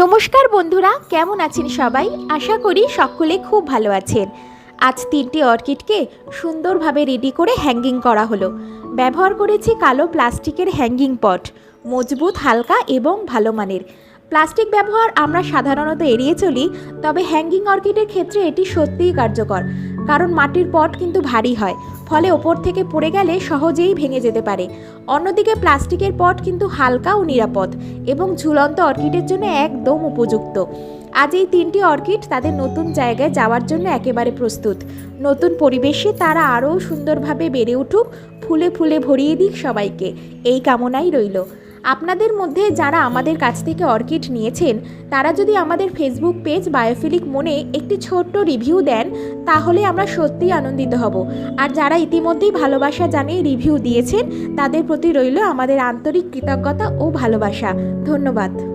নমস্কার বন্ধুরা, কেমন আছেন সবাই? আশা করি সকলে খুব ভালো আছেন। আজ তিনটি অর্কিডকে সুন্দরভাবে রেডি করে হ্যাঙ্গিং করা হলো। ব্যবহার করেছি কালো প্লাস্টিকের হ্যাঙ্গিং পট মজবুত, হালকা এবং ভালো মানের। প্লাস্টিক ব্যবহার আমরা সাধারণত এড়িয়ে চলি, তবে হ্যাঙ্গিং অর্কিডের ক্ষেত্রে এটি সত্যিই কার্যকর। কারণ মাটির পট কিন্তু ভারী হয়, ফলে ওপর থেকে পড়ে গেলে সহজেই ভেঙে যেতে পারে। অন্যদিকে প্লাস্টিকের পট কিন্তু হালকা ও নিরাপদ এবং ঝুলন্ত অর্কিডের জন্য একদম উপযুক্ত। আজ এই তিনটি অর্কিড তাদের নতুন জায়গায় যাওয়ার জন্য একেবারে প্রস্তুত। নতুন পরিবেশে তারা আরও সুন্দরভাবে বেড়ে উঠুক, ফুলে ফুলে ভরিয়ে দিক সবাইকে। এই কামনাই রইল। আপনাদের মধ্যে যারা আমাদের কাছ থেকে অর্কিড নিয়েছেন, তারা যদি আমাদের ফেসবুক পেজ বায়োফিলিক মনে একটি ছোট্ট রিভিউ দেন, তাহলে আমরা সত্যিই আনন্দিত হব। আর যারা ইতিমধ্যেই ভালোবাসা জানিয়ে রিভিউ দিয়েছেন, তাদের প্রতি রইল আমাদের আন্তরিক কৃতজ্ঞতা ও ভালোবাসা। ধন্যবাদ।